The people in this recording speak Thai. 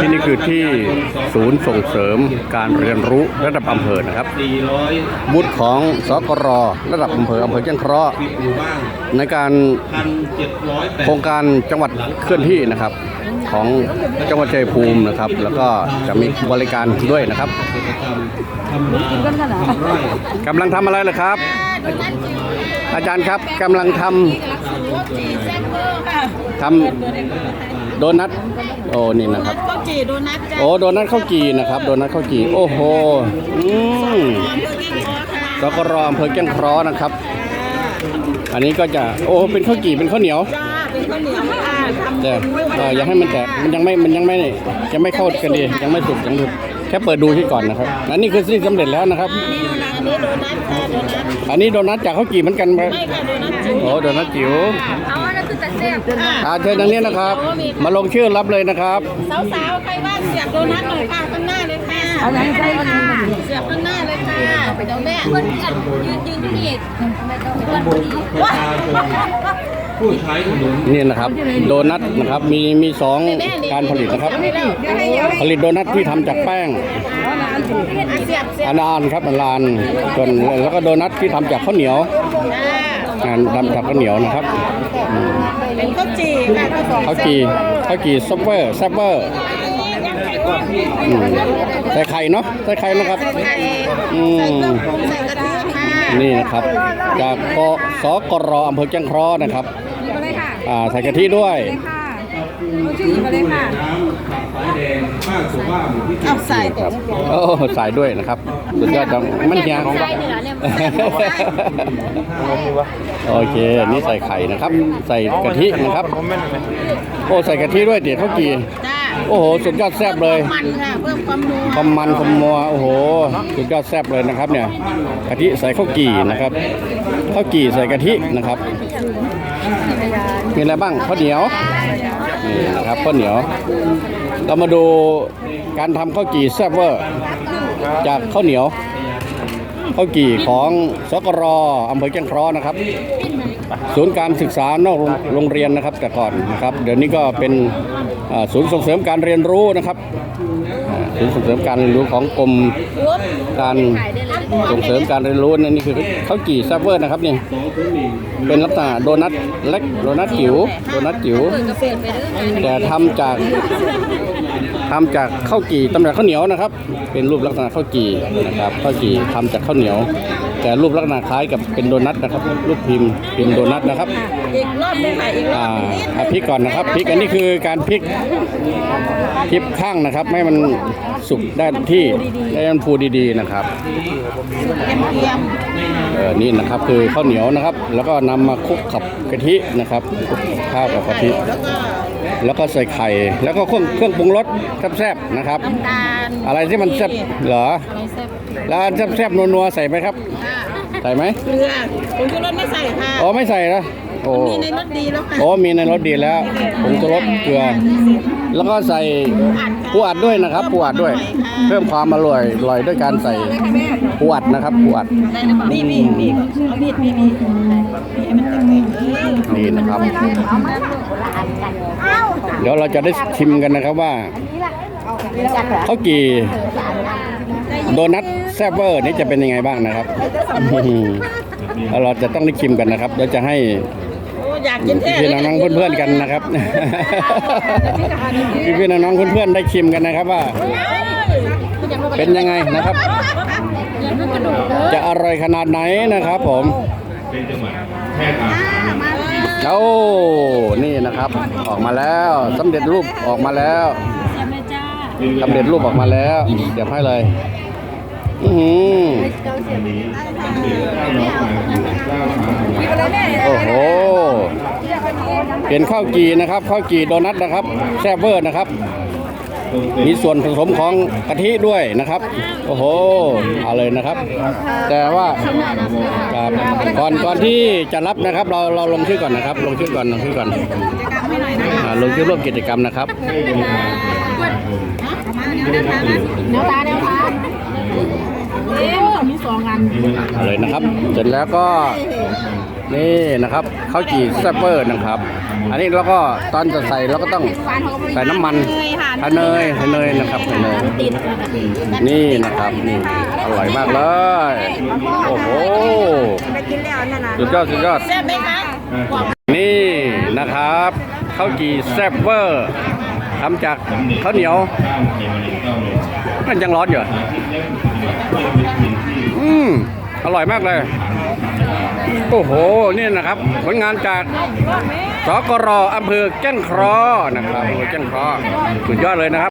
ที่นี่คือที่ศูนย์ส่งเสริมการเรียนรู้ระดับอำเภอนะครับ400บูธของสกรระดับอำเภออำเภอแจ้งเคราะห์ในการโครงการจังหวัดเคลื่อนที่นะครับของจังหวัดชัยภูมินะครับ แล้วก็จะมีบริการด้วยนะครับกำนาทำไร่กำลังทำอะไรล่ะครับ อาจารย์ครับกำลังทำทำ โดนัทโอ้นี่นะครับข้าวจี่โดนัทจ้ะโอ้โดนัทข้าวจีนะครับ โดนัทข้าวจีโอ้โหอืมสกรอำเภอแก้งเคราะห์นะครับ อันนี้ก็จะโอ้เป็นข้าวจีเป็นข้าวเหนียวจ้าเป็นข้าวเหนียวค่ะทำแต่เอ่ออย่าให้มันแตกมันยังไม่มันยังไม่ยังไม่เข้ากันดียังไม่สุกยังสุกแค่เปิดดูที่ก่อนนะครับอันนี้คือสิ่งสำเร็จแล้วนะครับ อันนี้โดนัทค่ะโดนัทอันนี้โดนัทจากข้าวจีเหมือนกันไหมไม่ค่ะโดนัทจิ๋วโอ้โดนัทจิ๋ว เอา อันนั้นคือตะเสียบค่ะอาเชิญทางนี้นะครับ มาลงชื่อรับเลยนะครับ สาวๆ ใครว่างเสียบโดนัทหน่อยค่ะข้างหน้าเลยค่ะเอาไหนใช่ค่ะเสียบข้างหน้าเลยค่ะเดี๋ยวแม่เพื่อนยืนยืนที่นี่เพื่อนพอดีว้าผู้ใช้ถนนนี่นะครับ โดนัทนะครับมีมีสองการผลิตนะครับ ผลิตโดนัทที่ทำจากแป้งเสียบเสียบอันานครับอันลานส่วนแล้วก็โดนัทที่ทำจากข้าวเหนียว งานทำจากข้าวเหนียวนะครับอืมเป็นข้าวจี่ค่ะข้าวสองข้าวจีข้าวจีซับเวอร์ซับเวอร์อืมใส่ไข่เนาะใส่ไข่นะครับไข่อืใส่มเครื่องปรุงใส่กระเทียมค่ะนี่นะครับ จากกสกรอำเภอแจ้งเคราะห์นะครับ อ่าใส่กะทิด้วย น้ำขับสายแดงบ้านสุภาพหมู่ที่เอาใส่ครับโอ้ใส่ด้วยนะครับ สุดยอดจังมันเฮียของเราโอเค นี่ใส่ไข่นะครับ ใส่กะทินะครับ โอ้ใส่กะทิด้วยเดี๋ยวข้าวจีจ้าโอ้โห สุดยอดแซ่บเลยมันค่ะเพิ่มความนัวความมันความมัวโอ้โห สุดยอดแซ่บเลยนะครับ เนี่ย กะทิใส่ข้าวจี่นะครับข้าวจี่ใส่กะทินะครับ มีอะไรบ้างข้าวเหนียว นี่นะครับข้าวเหนียว เรามาดูการทำข้าวจี่แซ่บเวอร์ จากข้าวเหนียวข้าวจี่ของสกรอำเภอแจ้งเคราะห์นะครับ ศูนย์การศึกษานอกโรงเรียนนะครับ แต่ก่อนนะครับ เดี๋ยวนี้ก็เป็นศูนย์ส่งเสริมการเรียนรู้นะครับ ศูนย์ส่งเสริมการเรียนรู้ของกรมการ ส่งเสริมการเรียนรู้นั่นนี่คือข้าวจี่แซ่บเวอร์นะครับนี่เป็นลักษณะโดนัทเล็กโดนัทจิ๋วโดนัทจิ๋วกาแฟไปเรื่อยแต่ทำจาก ทำจากข้าวจี่ตำจากข้าวเหนียวนะครับ เป็นรูปลักษณะข้าวจี่นะครับข้าวจี่ทำจากข้าวเหนียว แต่รูปลักษณะคล้ายกับเป็นโดนัทนะครับ รูปพิมพ์พิมพ์โดนัทนะครับอีกรอบหนึงค่ะอีกรออ่าบหนึงอ่าพลิกก่อนนะครับพลิกอันนี้คือการพลิกพลิกข้างนะครับให้มันสุกได้ที่ได้มันฟูดีๆนะครับเทียมเทียมเออนี่นะครับคือข้าวเหนียวนะครับ แล้วก็นำมาคลุกกับกะทินะครับคลุกข้าวกับกะทิ แล้วก็แล้วก็ใส่ไข่ แล้วก็เครื่องเครื่องปรุงรสแซ่บๆนะครับ น้ำตาลอะไรที่มันแซ่บเหรออะไรแซ่บแล้วอันแซ่บๆนัวๆใส่ไหมครับ ค่ะใส่ไหมเกลือผงชูรสไม่ใส่ค่ะอ๋อไม่ใส่นะโอ้มีในรสดีแล้วค่ะ โอ้มีในรสดีแล้วผงชูรสเกลือ แล้วก็ใส่ปูอัดด้วยนะครับปูอัดด้วย เพิ่มความอร่อยอร่อยด้วยการใส่ปูอัดนะครับปูอัดมีมีมีเอามีดมีมีมีให้มันแตกๆ นี่นะครับ เดี๋ยวเราจะได้ชิมกันนะครับว่าข้าวกี่โดนัทแซ่บเวอร์นี่จะเป็นยังไงบ้างนะครับแล้วเราจะต้องได้ชิมกันนะครับเดี๋ยวจะให้โอ้อยากกินแท้พี่ๆน้องๆเพื่อนๆกันนะครับพี่ๆน้องๆเพื่อนๆได้ชิมกันนะครับว่า เป็นยังไงนะครับ จะอร่อยขนาดไหนนะครับผมเป็นจังหวัดแพร่อาหาร โอ้นี่นะครับ ออกมาแล้วสำเร็จรูปออกมาแล้วสำเร็จรูปออกมาแล้วเดี๋ยวให้เลย อือหือวันนี้ให้น้องมาอยู่เจ้าขาหัวโอ้โหเป็นข้าวจีนะครับ ข้าวจีโดนัทนะครับ แซ่บเวอร์นะครับ มีส่วนผสมของกะทิด้วยนะครับ โอ้โหเอาเลยนะครับ แต่ว่าครับก่อนก่อนที่จะรับนะครับ เราเราลงชื่อก่อนนะครับ ลงชื่อก่อนลงชื่อก่อนอ่าลงชื่อร่วมกิจกรรมนะครับเนื้อตาเนื้อตาเอ๊ะมีสองอันเอเลยนะครับ เสร็จแล้วก็นี่นะครับข้าวจี่แซ่บเวอร์นะครับ อันนี้เราก็ตอนจะใส่เราก็ต้องใส่น้ำมัน ทาเนยทาเนยนะครับทาเนยนี่นะครับนี่อร่อยมากเลย โอ้โหสุดยอดสุดยอดนี่นะครับข้าวจี่แซ่บเวอร์ทำจากข้าวเหนียวมันยังร้อนอยู่อืมอร่อยมากเลย โอ้โห นี่นะครับ ผลงานจาก สกรอำเภอแก้งเคราะห์นะครับอำเภอแก้งเคราะห์สุดยอดเลยนะครับ